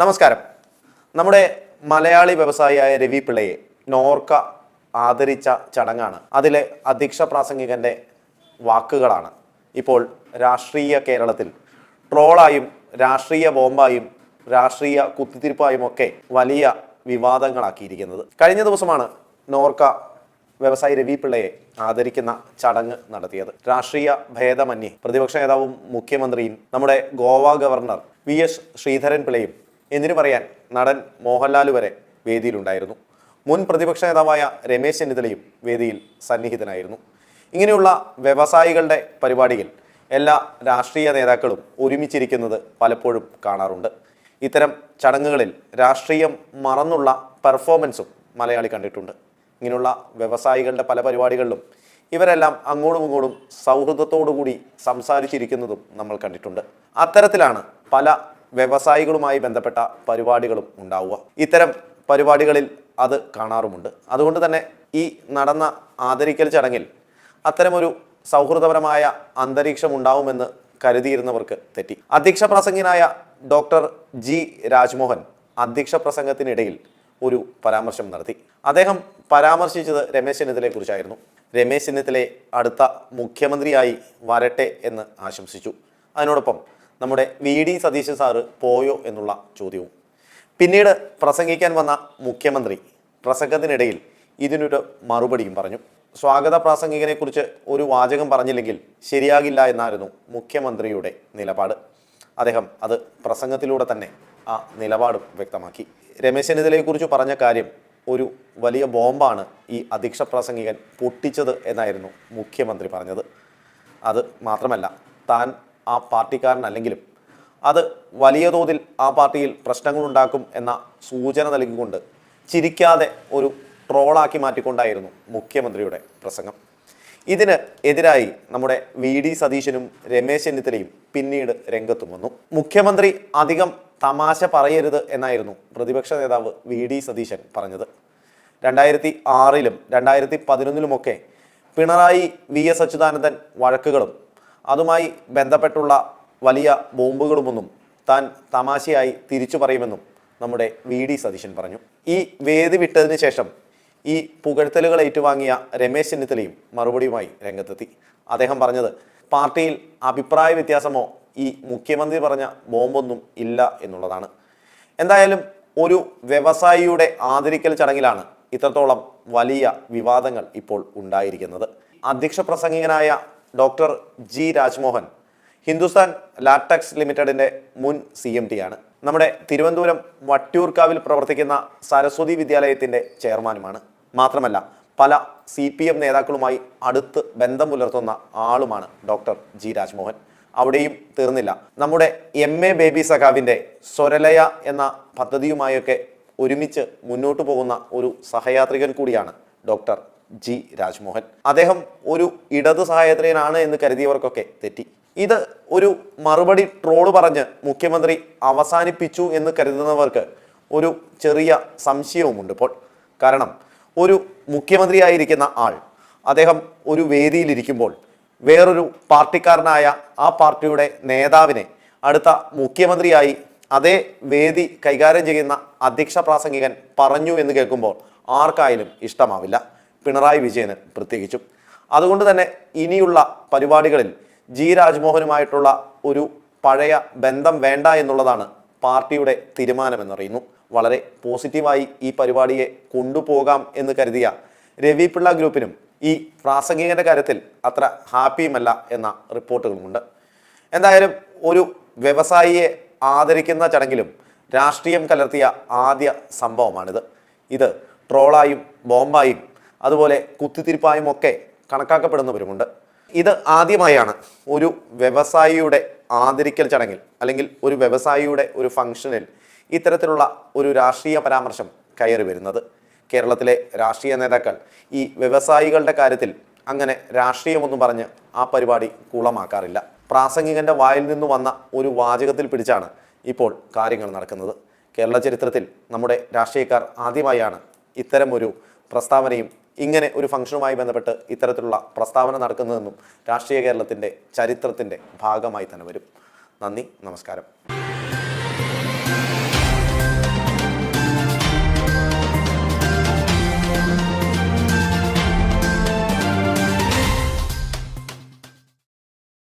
നമസ്കാരം. നമ്മുടെ മലയാളി വ്യവസായിയായ രവി പിള്ളയെ നോർക്ക ആദരിച്ച ചടങ്ങാണ്. അതിലെ അധ്യക്ഷ പ്രാസംഗികന്റെ വാക്കുകളാണ്. ഇപ്പോൾ രാഷ്ട്രീയ കേരളത്തിൽ ട്രോളായും രാഷ്ട്രീയ ബോംബായും രാഷ്ട്രീയ കുത്തിത്തിരിപ്പായും ഒക്കെ വലിയ വിവാദങ്ങളാക്കിയിരിക്കുന്നത്. കഴിഞ്ഞ ദിവസമാണ് നോർക്ക വ്യവസായി രവി പിള്ളയെ ആദരിക്കുന്ന ചടങ്ങ് നടത്തിയത്. രാഷ്ട്രീയ ഭേദമന്യേ പ്രതിപക്ഷ നേതാവും മുഖ്യമന്ത്രിയും നമ്മുടെ Goa governor V S Sreedharan പിള്ളയും എന്തിനു പറയാൻ നടൻ മോഹൻലാൽ വരെ വേദിയിലുണ്ടായിരുന്നു. മുൻ പ്രതിപക്ഷ നേതാവായ രമേശ് ചെന്നിത്തലയും വേദിയിൽ സന്നിഹിതനായിരുന്നു. ഇങ്ങനെയുള്ള വ്യവസായികളുടെ പരിപാടിയിൽ എല്ലാ രാഷ്ട്രീയ നേതാക്കളും ഒരുമിച്ചിരിക്കുന്നത് പലപ്പോഴും കാണാറുണ്ട്. ഇത്തരം ചടങ്ങുകളിൽ രാഷ്ട്രീയം മറന്നുള്ള പെർഫോമൻസും മലയാളി കണ്ടിട്ടുണ്ട്. ഇങ്ങനെയുള്ള വ്യവസായികളുടെ പല പരിപാടികളിലും ഇവരെല്ലാം അങ്ങോട്ടും ഇങ്ങോട്ടും സൗഹൃദത്തോടുകൂടി സംസാരിച്ചിരിക്കുന്നതും നമ്മൾ കണ്ടിട്ടുണ്ട്. അത്തരത്തിലാണ് പല വ്യവസായികളുമായി ബന്ധപ്പെട്ട പരിപാടികളും ഉണ്ടാവുക. ഇത്തരം പരിപാടികളിൽ അത് കാണാറുമുണ്ട്. അതുകൊണ്ട് തന്നെ ഈ നടന്ന ആദരിക്കൽ ചടങ്ങിൽ അത്തരമൊരു സൗഹൃദപരമായ അന്തരീക്ഷം ഉണ്ടാവുമെന്ന് കരുതിയിരുന്നവർക്ക് തെറ്റി. അധ്യക്ഷ പ്രസംഗിനായ ഡോക്ടർ ജി രാജ്മോഹൻ അധ്യക്ഷ പ്രസംഗത്തിനിടയിൽ ഒരു പരാമർശം നടത്തി. അദ്ദേഹം പരാമർശിച്ചത് രമേശ് ചെന്നിത്തലയെ കുറിച്ചായിരുന്നു. രമേശ് ചെന്നിത്തലയെ അടുത്ത മുഖ്യമന്ത്രിയായി വരട്ടെ എന്ന് ആശംസിച്ചു. അതിനോടൊപ്പം നമ്മുടെ വി ഡി സതീശൻ സാറ് പോയോ എന്നുള്ള ചോദ്യവും. പിന്നീട് പ്രസംഗിക്കാൻ വന്ന മുഖ്യമന്ത്രി പ്രസംഗത്തിനിടയിൽ ഇതിനൊരു മറുപടിയും പറഞ്ഞു. സ്വാഗത പ്രാസംഗികനെക്കുറിച്ച് ഒരു വാചകം പറഞ്ഞില്ലെങ്കിൽ ശരിയാകില്ല എന്നായിരുന്നു മുഖ്യമന്ത്രിയുടെ നിലപാട്. അദ്ദേഹം അത് പ്രസംഗത്തിലൂടെ തന്നെ ആ നിലപാടും വ്യക്തമാക്കി. രമേശ് ചെന്നിത്തലയെക്കുറിച്ച് പറഞ്ഞ കാര്യം ഒരു വലിയ ബോംബാണ് ഈ അധ്യക്ഷ പ്രാസംഗികൻ പൊട്ടിച്ചത് എന്നായിരുന്നു മുഖ്യമന്ത്രി പറഞ്ഞത്. അത് മാത്രമല്ല താൻ ആ പാർട്ടിക്കാരനല്ലെങ്കിലും അത് വലിയ തോതിൽ ആ പാർട്ടിയിൽ പ്രശ്നങ്ങളുണ്ടാക്കും എന്ന സൂചന നൽകിക്കൊണ്ട് ചിരിക്കാതെ ഒരു ട്രോളാക്കി മാറ്റിക്കൊണ്ടായിരുന്നു മുഖ്യമന്ത്രിയുടെ പ്രസംഗം. ഇതിന് എതിരായി നമ്മുടെ വി ഡി സതീശനും രമേശ് ചെന്നിത്തലയും പിന്നീട് രംഗത്തും വന്നു. മുഖ്യമന്ത്രി അധികം തമാശ പറയരുത് എന്നായിരുന്നു പ്രതിപക്ഷ നേതാവ് വി ഡി സതീശൻ പറഞ്ഞത്. രണ്ടായിരത്തി ആറിലും രണ്ടായിരത്തി പതിനൊന്നിലുമൊക്കെ പിണറായി വി എസ് അച്യുതാനന്ദൻ വഴക്കുകളും അതുമായി ബന്ധപ്പെട്ടുള്ള വലിയ ബോംബുകളുമൊന്നും താൻ തമാശയായി തിരിച്ചു പറയുമെന്നും നമ്മുടെ വി ഡി സതീശൻ പറഞ്ഞു. ഈ വേദി വിട്ടതിന് ശേഷം ഈ പുകഴ്ത്തലുകൾ ഏറ്റുവാങ്ങിയ രമേശ് ചെന്നിത്തലയും മറുപടിയുമായി രംഗത്തെത്തി. അദ്ദേഹം പറഞ്ഞത് പാർട്ടിയിൽ അഭിപ്രായ വ്യത്യാസമോ ഈ മുഖ്യമന്ത്രി പറഞ്ഞ ബോംബൊന്നും ഇല്ല എന്നുള്ളതാണ്. എന്തായാലും ഒരു വ്യവസായിയുടെ ആദരിക്കൽ ചടങ്ങിലാണ് ഇത്രത്തോളം വലിയ വിവാദങ്ങൾ ഇപ്പോൾ ഉണ്ടായിരിക്കുന്നത്. അധ്യക്ഷ പ്രസംഗികനായ doctor G Rajmohan Hindustan latex ലിമിറ്റഡിന്റെ മുൻ സി എം ടി ആണ്. നമ്മുടെ തിരുവനന്തപുരം വട്ടിയൂർക്കാവിൽ പ്രവർത്തിക്കുന്ന സരസ്വതി വിദ്യാലയത്തിന്റെ ചെയർമാനുമാണ്. മാത്രമല്ല പല സി പി എം നേതാക്കളുമായി അടുത്ത് ബന്ധം പുലർത്തുന്ന ആളുമാണ് ഡോക്ടർ ജി രാജ്മോഹൻ. അവിടെയും തീർന്നില്ല. നമ്മുടെ എം എ ബേബി സഖാവിന്റെ സ്വരലയ എന്ന പദ്ധതിയുമായൊക്കെ ഒരുമിച്ച് മുന്നോട്ട് പോകുന്ന ഒരു സഹയാത്രികൻ കൂടിയാണ് ഡോക്ടർ ജി രാജ്മോഹൻ. അദ്ദേഹം ഒരു ഇടതു സഹായത്രയനാണ് എന്ന് കരുതിയവർക്കൊക്കെ തെറ്റി. ഇത് ഒരു മറുപടി ട്രോൾ പറഞ്ഞ് മുഖ്യമന്ത്രി അവസാനിപ്പിച്ചു എന്ന് കരുതുന്നവർക്ക് ഒരു ചെറിയ സംശയവുമുണ്ട് ഇപ്പോൾ. കാരണം ഒരു മുഖ്യമന്ത്രിയായിരിക്കുന്ന ആൾ അദ്ദേഹം ഒരു വേദിയിലിരിക്കുമ്പോൾ വേറൊരു പാർട്ടിക്കാരനായ ആ പാർട്ടിയുടെ നേതാവിനെ അടുത്ത മുഖ്യമന്ത്രിയായി അതേ വേദി കൈകാര്യം ചെയ്യുന്ന അധ്യക്ഷ പ്രാസംഗികൻ പറഞ്ഞു എന്ന് കേൾക്കുമ്പോൾ ആർക്കായാലും ഇഷ്ടമാവില്ല. പിണറായി വിജയന് പ്രത്യേകിച്ചും. അതുകൊണ്ട് തന്നെ ഇനിയുള്ള പരിപാടികളിൽ ജി രാജ്മോഹനുമായിട്ടുള്ള ഒരു പഴയ ബന്ധം വേണ്ട എന്നുള്ളതാണ് പാർട്ടിയുടെ തീരുമാനമെന്നറിയുന്നു. വളരെ പോസിറ്റീവായി ഈ പരിപാടിയെ കൊണ്ടുപോകാം എന്ന് കരുതിയ രവി പിള്ള ഗ്രൂപ്പിനും ഈ പ്രാസംഗികന്റെ കാര്യത്തിൽ അത്ര ഹാപ്പിയുമല്ല എന്ന റിപ്പോർട്ടുകളുമുണ്ട്. എന്തായാലും ഒരു വ്യവസായിയെ ആദരിക്കുന്ന ചടങ്ങിലും രാഷ്ട്രീയം കലർത്തിയ ആദ്യ സംഭവമാണിത്. ഇത് ട്രോളായും ബോംബായും അതുപോലെ കുത്തിത്തിരിപ്പായും ഒക്കെ കണക്കാക്കപ്പെടുന്നവരുമുണ്ട്. ഇത് ആദ്യമായാണ് ഒരു വ്യവസായിയുടെ ആദരിക്കൽ ചടങ്ങിൽ അല്ലെങ്കിൽ ഒരു വ്യവസായിയുടെ ഒരു ഫംഗ്ഷനിൽ ഇത്തരത്തിലുള്ള ഒരു രാഷ്ട്രീയ പരാമർശം കയറി വരുന്നത്. കേരളത്തിലെ രാഷ്ട്രീയ നേതാക്കൾ ഈ വ്യവസായികളുടെ കാര്യത്തിൽ അങ്ങനെ രാഷ്ട്രീയമൊന്നും പറഞ്ഞ് ആ പരിപാടി കുളമാക്കാറില്ല. പ്രാസംഗികന്റെ വായിൽ നിന്ന് വന്ന ഒരു വാചകത്തിൽ പിടിച്ചാണ് ഇപ്പോൾ കാര്യങ്ങൾ നടക്കുന്നത്. കേരള ചരിത്രത്തിൽ നമ്മുടെ രാഷ്ട്രീയക്കാർ ആദ്യമായാണ് ഇത്തരം ഒരു പ്രസ്താവനയും ഇങ്ങനെ ഒരു ഫംഗ്ഷനുമായി ബന്ധപ്പെട്ട് ഇത്തരത്തിലുള്ള പ്രസ്താവന നടക്കുന്നതെന്നും രാഷ്ട്രീയ കേരളത്തിന്റെ ചരിത്രത്തിന്റെ ഭാഗമായി തന്നെ വരും. നന്ദി നമസ്കാരം.